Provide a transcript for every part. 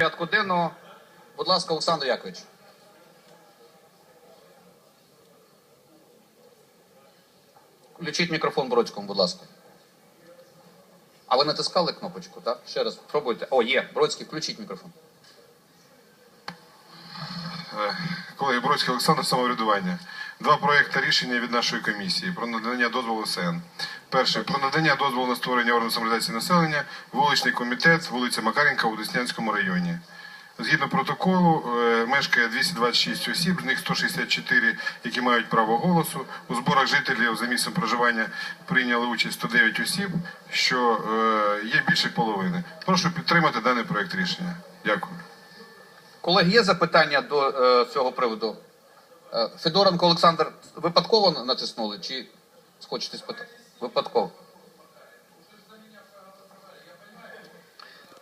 порядку денного. Будь ласка, Олександр Якович. Включіть мікрофон Бродському, будь ласка. А ви натискали кнопочку, так? Ще раз пробуйте. О, є. Бродський, включіть мікрофон. Е, Колеги Бродський Олександр самоврядування. Два проекти рішення від нашої комісії про надання дозволу СН. Перше про надання дозволу на створення органу самореалізації населення, вуличний комітет, вулиця Макаренка у Деснянському районі. Згідно протоколу, е, мешкає 226 осіб, з них 164, які мають право голосу. У зборах жителів за місцем проживання прийняли участь 109 осіб, що е, є більше половини. Прошу підтримати даний проект рішення. Дякую. Колеги, є запитання до е, цього приводу? Е, Федоренко Олександр, випадково натиснули чи хочете спитати? Випадково.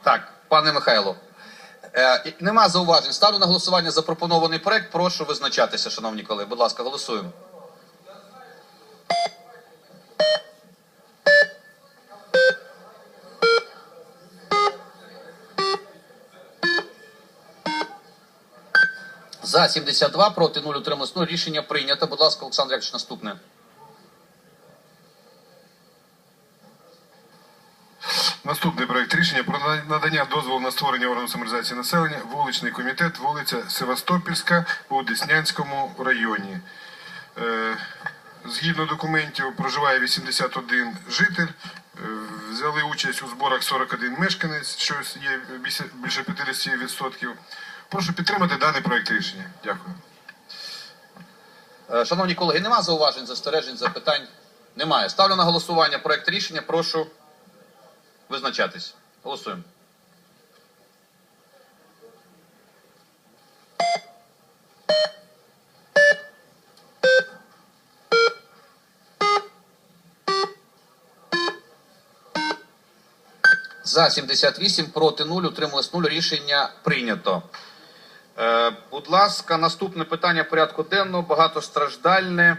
Так, пане Михайло. Е, нема зауважень. Ставлю на голосування запропонований проект. Прошу визначатися, шановні колеги. Будь ласка, голосуємо. За 72, проти 0, утрималось 0. Рішення прийнято. Будь ласка, Олександр Якович, наступне. Наступний проект рішення про надання дозволу на створення органу самореалізації населення, вуличний комітет, вулиця Севастопільська у Деснянському районі. Е, Згідно документів, проживає 81 житель. Е, Взяли участь у зборах 41 мешканець, що є більше 50%. Прошу підтримати даний проект рішення. Дякую. Е, Шановні колеги, нема зауважень, застережень, запитань? Немає. Ставлю на голосування проект рішення. Прошу визначатись. Голосуємо. За 78, проти 0, утрималось 0. Рішення прийнято. Е, будь ласка, наступне питання порядку денного, багатостраждальне.